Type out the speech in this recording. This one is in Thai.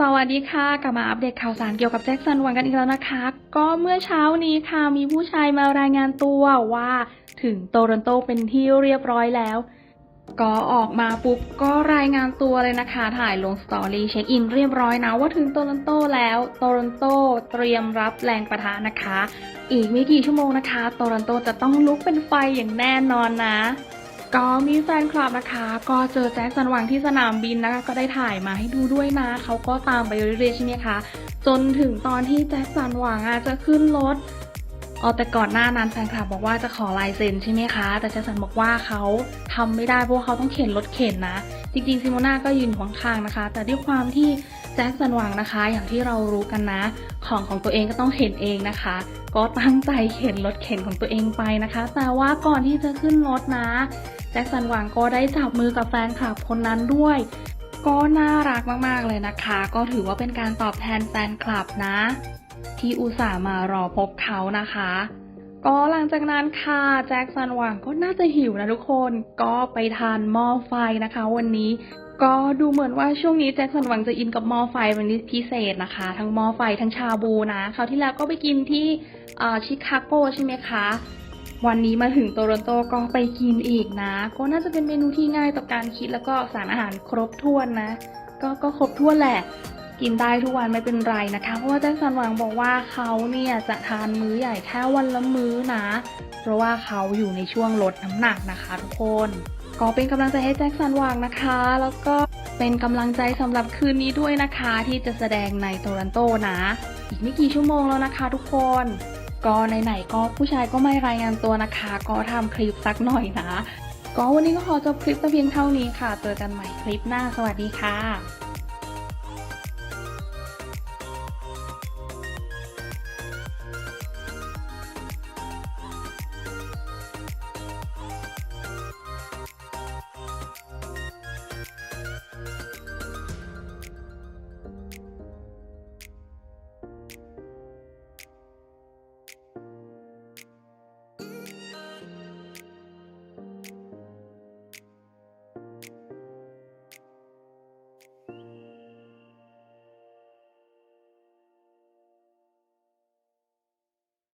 สวัสดีค่ะ กลับมาอัปเดตข่าวสารเกี่ยวกับแจ็คสันหวังกันอีกแล้วนะคะ ก็เมื่อเช้านี้ค่ะมีผู้ชายมารายงานตัวว่าถึงโตรอนโตเป็นที่เรียบร้อยแล้ว ก็ออกมาปุ๊บก็รายงานตัวเลยนะคะ ถ่ายลงสตอรี่เช็คอินเรียบร้อยนะว่าถึงโตรอนโตแล้ว โตรอนโตเตรียมรับแรงประทะนะคะ อีกไม่กี่ชั่วโมงนะคะ โตรอนโตจะต้องลุกเป็นไฟอย่างแน่นอนนะ ก็มีแฟนคลับนะคะ ก็เจอแจ็คสันหวังที่สนามบินนะคะ ก็ได้ถ่ายมาให้ดูด้วยนะ เขาก็ตามไปเรื่อยๆใช่ไหมคะ จนถึงตอนที่แจ็คสันหวังอาจจะขึ้นรถเอ๋อแต่ก่อนหน้านั้นแฟนคลับบอกว่าจะขอลายเซ็นใช่ไหมคะ แต่แจ็คสันบอกว่าเขาทำไม่ได้เพราะเขาต้องเข็นรถเข็นนะ จริงๆซิโมนาก็ยืนข้างๆนะคะ แต่ด้วยความที่แจ็คสันหวังนะคะ อย่างที่เรารู้กันนะ ของของตัวเองก็ต้องเข็นเองนะคะ ก็ตั้งใจเข็นรถเข็นของตัวเองไปนะคะ แต่ว่าก่อนที่จะขึ้นรถนะ แจ็คสันหวังก็ได้จับมือกับแฟนคลับคนนั้นด้วย ก็น่ารักมากๆเลยนะคะ ก็ถือว่าเป็นการตอบแทนแฟนคลับนะ ที่อุตส่าห์มารอพบเขานะคะก็หลังจากนั้นค่ะแจ็คสันหวังก็น่าจะหิวนะทุกคนก็ไปทานหม้อไฟนะคะ วันนี้ ก็ดูเหมือนว่าช่วงนี้แจ็คสันหวังจะอินกับมอไฟวันนี้พิเศษนะคะ ทั้งมอไฟทั้งชาบูนะคราวที่แล้วก็ไปกินที่ชิคาโกใช่ไหมคะ วันนี้มาถึงโตรนโตก็ไปกินอีกนะ ก็น่าจะเป็นเมนูที่ง่ายต่อการคิดแล้วก็สารอาหารครบถ้วนนะ ก็ก็ครบถ้วนแหละ กินได้ทุกวันไม่เป็นไรนะคะ เพราะว่าแจ็คสันหวังบอกว่าเขาเนี่ยจะทานมื้อใหญ่แค่วันละมื้อนะ เพราะว่าเขาอยู่ในช่วงลดน้ำหนักนะคะ ทุกคน ก็เป็นกำลังใจให้แจ็คสันหวังนะคะ แล้วก็เป็นกำลังใจสำหรับคืนนี้ด้วยนะคะ ที่จะแสดงในโตรอนโตนะ อีกไม่กี่ชั่วโมงแล้วนะคะทุกคน ก็ไหนๆก็ผู้ชายก็ไม่รายงานตัวนะคะ ก็ทำคลิปสักหน่อยนะ ก็วันนี้ก็ขอจบคลิปแต่เพียงเท่านี้ค่ะ เจอกันใหม่คลิปหน้า สวัสดีค่ะ